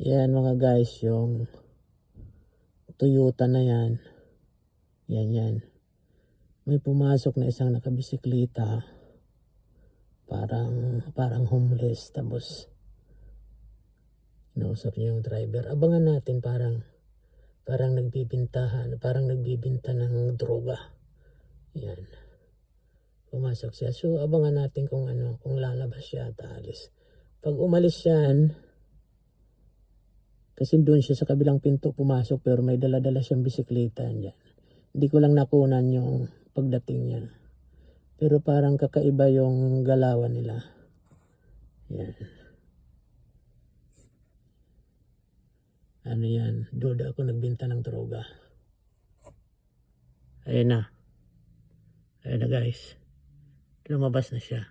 Yan mga guys, yung Toyota na yan. Yan yan. May pumasok na isang nakabisikleta. Parang, parang homeless. Tapos, inausap niya yung driver. Abangan natin parang, parang nagbibintahan, parang nagbibinta ng droga. Yan. Pumasok siya. So, abangan natin kung ano, kung lalabas siya at alis. Pag umalis yan, kasi doon siya sa kabilang pinto pumasok pero may dala-dala siyang bisikleta niya. Hindi ko lang nakunan yung pagdating niya. Pero parang kakaiba yung galawan nila. Yan. Ano yan? Duda ako nagbinta ng droga. Ayun na. Ayun na guys. Lumabas na siya.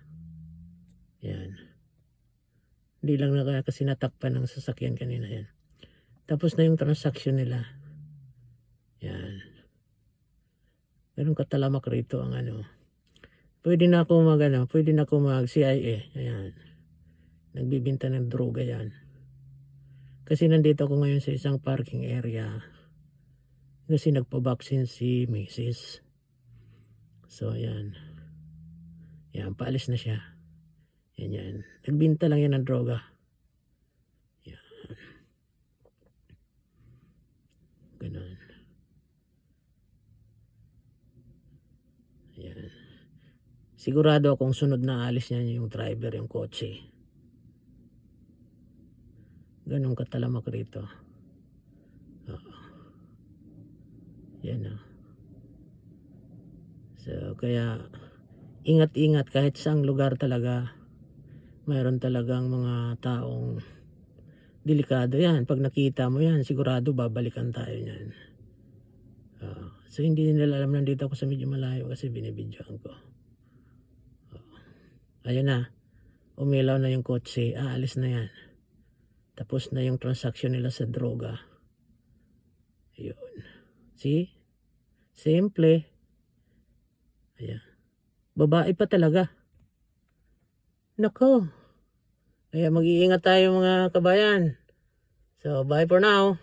Yan. Hindi lang na kasi natakpan ng sasakyan kanina yan. Tapos na yung transaction nila. Yan. Ganun katalamak rito ang ano. Pwede na ako mag ano, pwede na ako mag CIA. Ayan. Nagbibinta ng droga yan. Kasi nandito ako ngayon sa isang parking area. Kasi nagpa-vaccine si Mrs. So, ayan. Yan, paalis na siya. Yan yan. Nagbinta lang yan ng droga. Yan. Ganun. Yan. Sigurado akong sunod na alis niya yung driver, yung kotse. Ganun katalamak rito. Oo. Yan o. So, kaya ingat-ingat kahit saang lugar talaga mayroon talagang mga taong delikado yan. Pag nakita mo yan, sigurado babalikan tayo niyan. Oo. so hindi nila alam nandito ako sa medyo malayo kasi binibidyoan ko. Ayun na. Umilaw na yung kotse. Aalis na yan. Tapos na yung transaction nila sa droga. Ayun. See? Simple. Ayan. Babae pa talaga. Nako. Kaya mag-iingat tayo mga kabayan. So, bye for now.